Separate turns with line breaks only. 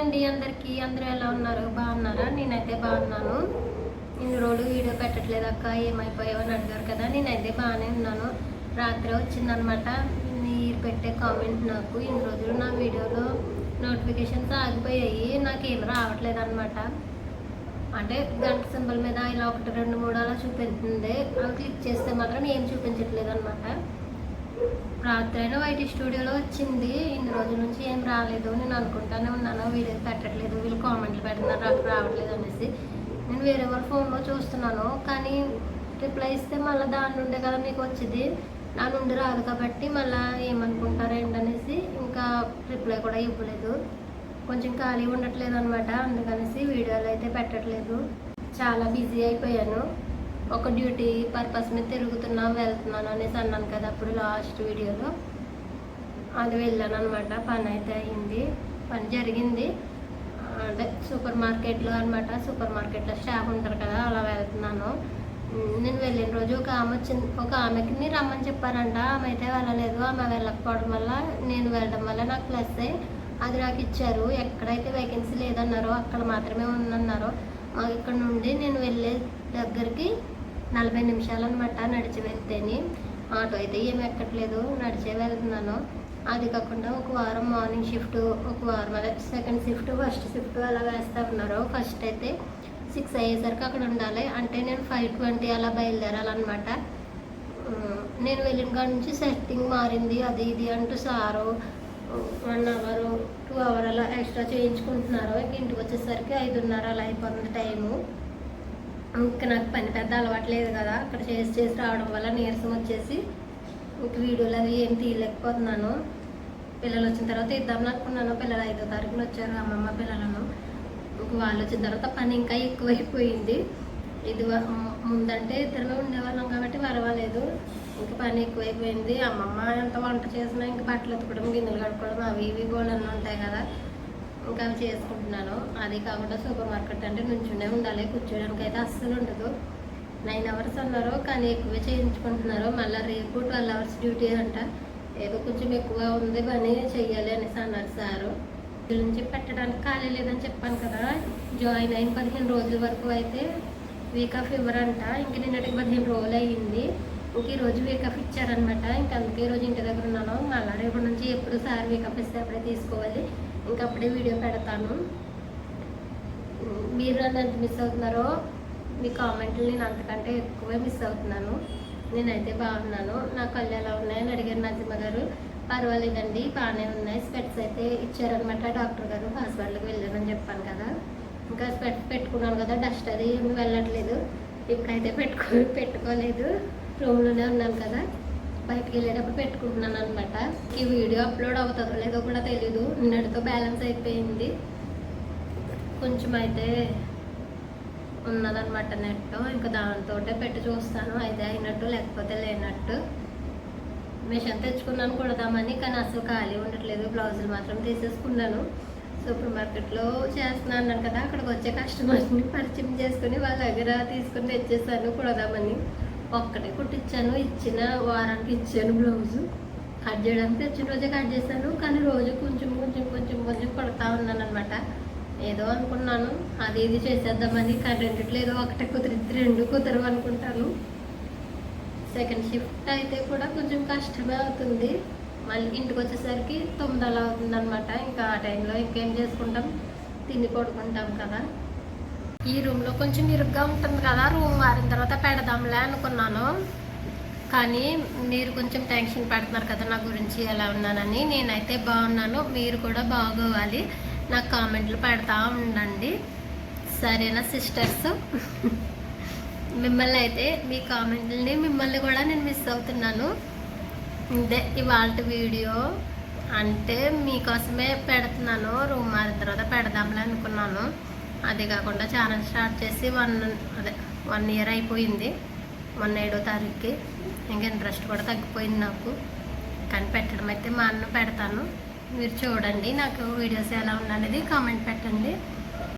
అండి అందరికీ. అందరూ ఎలా ఉన్నారు? బాగున్నారా? నేనైతే బాగున్నాను. ఇన్ని రోజులు వీడియో పెట్టట్లేదు అక్క. ఏమైపోయావు అని అడిగారు కదా. నేనైతే బాగానే ఉన్నాను. రాత్రి వచ్చిందనమాట. మీరు పెట్టే కామెంట్ నాకు ఇన్ని రోజులు నా వీడియోలో నోటిఫికేషన్స్ ఆగిపోయాయి. నాకేం రావట్లేదు అనమాట అంటే గంట సింబల్ మీద ఇలా ఒకటి రెండు మూడు అలా చూపిస్తుంది అవి క్లిక్ చేస్తే మాత్రం ఏం చూపించట్లేదు అనమాట రాత్రి అయినా వైట్ స్టూడియోలో వచ్చింది. ఇన్ని రోజుల నుంచి ఏం రాలేదు. నేను అనుకుంటానే ఉన్నాను. వీడియో పెట్టట్లేదు. వీళ్ళు కామెంట్లు పెడుతున్నారు. నాకు రావట్లేదు అనేసి. నేను వేరే వాళ్ళ ఫోన్లో చూస్తున్నాను. కానీ రిప్లై ఇస్తే మళ్ళీ దాని నుండే కదా మీకు వచ్చింది. నా నుండి రాదు కాబట్టి మళ్ళీ ఏమనుకుంటారు ఏంటనేసి ఇంకా రిప్లై కూడా ఇవ్వలేదు. కొంచెం ఖాళీ ఉండట్లేదు అనమాట అందుకనేసి వీడియోలు అయితే పెట్టట్లేదు. చాలా బిజీ అయిపోయాను. ఒక డ్యూటీ పర్పస్ మీద తిరుగుతున్నా వెళ్తున్నాను అనేసి అన్నాను కదా అప్పుడు లాస్ట్ వీడియోలో. అది వెళ్ళాను అనమాట పని అయితే అయింది. పని జరిగింది. అంటే సూపర్ మార్కెట్లో అనమాట సూపర్ మార్కెట్లో స్టాఫ్ ఉంటారు కదా అలా వెళ్తున్నాను. నేను వెళ్ళిన రోజు ఒక ఆమె వచ్చింది. ఒక ఆమెకి రమ్మని చెప్పారంట. ఆమె అయితే వెళ్ళలేదు. ఆమె వెళ్ళకపోవడం వల్ల నేను వెళ్ళడం వల్ల నాకు ప్లస్ అయ్యి అది నాకు ఇచ్చారు. ఎక్కడైతే వేకెన్సీ లేదన్నారో అక్కడ మాత్రమే ఉందన్నారో మాకు ఇక్కడ నుండి నేను వెళ్ళే దగ్గరికి నలభై నిమిషాలు అనమాట నడిచి వెళ్తేని. ఆటో అయితే ఏమి ఎక్కట్లేదు నడిచే వెళ్తున్నాను. అది కాకుండా ఒక వారం మార్నింగ్ షిఫ్ట్ ఒక వారం అదే సెకండ్ షిఫ్ట్ ఫస్ట్ షిఫ్ట్ అలా వేస్తూ ఉన్నారు. ఫస్ట్ అయితే సిక్స్ అయ్యేసరికి అక్కడ ఉండాలి. అంటే నేను ఫైవ్ ట్వంటీ అలా బయలుదేరాలన్నమాట. నేను వెళ్ళిన కాడ నుంచి సెట్టింగ్ మారింది అది ఇది అంటూ sir one hour two hour అలా ఎక్స్ట్రా చేయించుకుంటున్నారు. ఇంక ఇంటికి వచ్చేసరికి ఐదున్నర అలా అయిపోతుంది టైము. ఇంకా నాకు పని పెద్ద అలవాటు లేదు కదా. అక్కడ చేసి చేసి రావడం వల్ల నీరసం వచ్చేసి ఇంక వీడియోలు అవి ఏం తీయలేకపోతున్నాను. పిల్లలు వచ్చిన తర్వాత ఇద్దామని అనుకున్నాను. పిల్లలు ఐదో తారీఖున వచ్చారు అమ్మమ్మ పిల్లలను. ఇంక వాళ్ళు వచ్చిన తర్వాత పని ఇంకా ఎక్కువైపోయింది. ఇది ముందంటే ఇద్దరమే ఉండేవాళ్ళం కాబట్టి పర్వాలేదు. ఇంక పని ఎక్కువైపోయింది. అమ్మమ్మ ఎంత వంట చేసినా ఇంక బట్టలు ఎత్తుకోవడం గిన్నెలు కడుక్కోవడం అవి ఇవి కూడా అన్నీ ఉంటాయి కదా. ఇంకా అవి చేసుకుంటున్నాను. అది కాకుండా సూపర్ మార్కెట్ అంటే నుంచునే ఉండాలి కూర్చోడానికి అయితే అస్సలు ఉండదు. నైన్ అవర్స్ అన్నారు కానీ ఎక్కువే చేయించుకుంటున్నారు. మళ్ళీ రేపు ట్వెల్వ్ అవర్స్ డ్యూటీ అంట. ఏదో కొంచెం ఎక్కువ ఉంది పని చెయ్యాలి అనేసి అన్నారు సారు. వీళ్ళ నుంచి పెట్టడానికి ఖాళీ లేదని చెప్పాను కదా. జాయిన్ అయిన పదిహేను రోజుల వరకు అయితే వీక్ ఆఫ్ ఇవ్వరంట. ఇంక నిన్నటికి పదిహేను రోజులు అయ్యింది. ఇంక ఈరోజు రోజు వీక్ ఆఫ్ ఇచ్చారనమాట ఇంక అందుకే ఈరోజు రోజు ఇంటి దగ్గర ఉన్నాను. మళ్ళీ రేపు నుంచి ఎప్పుడు సార్ వీక్ ఆఫ్ ఇస్తే అప్పుడే తీసుకోవాలి. ఇంక అప్పుడే వీడియో పెడతాను. మీరు నన్ను ఎంత మిస్ అవుతున్నారో మీ కామెంట్లు నేను అంతకంటే ఎక్కువే మిస్ అవుతున్నాను. నేనైతే బాగున్నాను. నా కళ్ళు ఎలా ఉన్నాయని అడిగారు నరసింహ గారు. పర్వాలేదండి బాగానే ఉన్నాయి. స్పెట్స్ అయితే ఇచ్చారనమాట డాక్టర్ గారు. హాస్పిటల్కి వెళ్ళానని చెప్పాను కదా. ఇంకా స్పెట్స్ పెట్టుకున్నాను కదా డస్ట్ అది ఏమి వెళ్ళట్లేదు. ఇప్పుడైతే పెట్టుకో పెట్టుకోలేదు. రూమ్లోనే ఉన్నాను కదా. బయటికి వెళ్ళేటప్పుడు పెట్టుకుంటున్నాను అనమాట ఈ వీడియో అప్లోడ్ అవుతుందో లేదో కూడా తెలీదు. నిన్నటితో బ్యాలెన్స్ అయిపోయింది. కొంచెం అయితే ఉన్నదనమాట నెట్. ఇంకా దాంతో పెట్టి చూస్తాను. అయితే అయినట్టు లేకపోతే లేనట్టు. మిషన్ తెచ్చుకున్నాను కుడదామని కానీ అసలు ఖాళీ ఉండట్లేదు. బ్లౌజులు మాత్రం తీసేసుకున్నాను. సూపర్ మార్కెట్లో చేస్తున్నాను కదా అక్కడికి వచ్చే కస్టమర్స్ని పరిచయం చేసుకుని వాళ్ళ దగ్గర తీసుకుని తెచ్చేసాను కుడదామని. ఒక్కటే కుట్టించాను ఇచ్చిన వారానికి ఇచ్చాను బ్లౌజు. కట్ చేయడానికి తెచ్చిన రోజే కట్ చేశాను కానీ రోజు కొంచెం కొంచెం కొంచెం కొంచెం కొడతా ఉన్నాను అనమాట ఏదో అనుకున్నాను అది ఇది చేసేద్దామని కానీ రెండిట్లో ఏదో ఒకటే కుదిరిద్ది రెండు కుదరవు అనుకుంటాను. సెకండ్ షిఫ్ట్ అయితే కూడా కొంచెం కష్టమే అవుతుంది. మళ్ళీ ఇంటికి వచ్చేసరికి తొమ్మిది అలా అవుతుంది అనమాట ఇంకా ఆ టైంలో ఇంకేం చేసుకుంటాం? తిని పడుకుంటాం కదా. ఈ రూమ్లో కొంచెం ఇరుగ్గా ఉంటుంది కదా రూమ్ వారిన తర్వాత పెడదాంలే అనుకున్నాను. కానీ మీరు కొంచెం టెన్షన్ పెడుతున్నారు కదా నా గురించి ఎలా ఉన్నానని. నేనైతే బాగున్నాను మీరు కూడా బాగోవాలి. నాకు కామెంట్లు పెడతా ఉండండి. సరేనా సిస్టర్స్? మిమ్మల్ని అయితే మీ కామెంట్లని మిమ్మల్ని కూడా నేను మిస్ అవుతున్నాను. ఇదే ఇవాళ వీడియో. అంటే మీకోసమే పెడుతున్నాను రూమ్ మారిన తర్వాత పెడదాంలే అనుకున్నాను. అది కాకుండా ఛానల్ స్టార్ట్ చేసి వన్ అదే వన్ ఇయర్ అయిపోయింది. మొన్న ఏడో తారీఖుకి. ఇంకా ఇంట్రెస్ట్ కూడా తగ్గిపోయింది నాకు. కానీ పెట్టడం అయితే మా అన్న పెడతాను. మీరు చూడండి నాకు వీడియోస్ ఎలా ఉందనేది కామెంట్ పెట్టండి.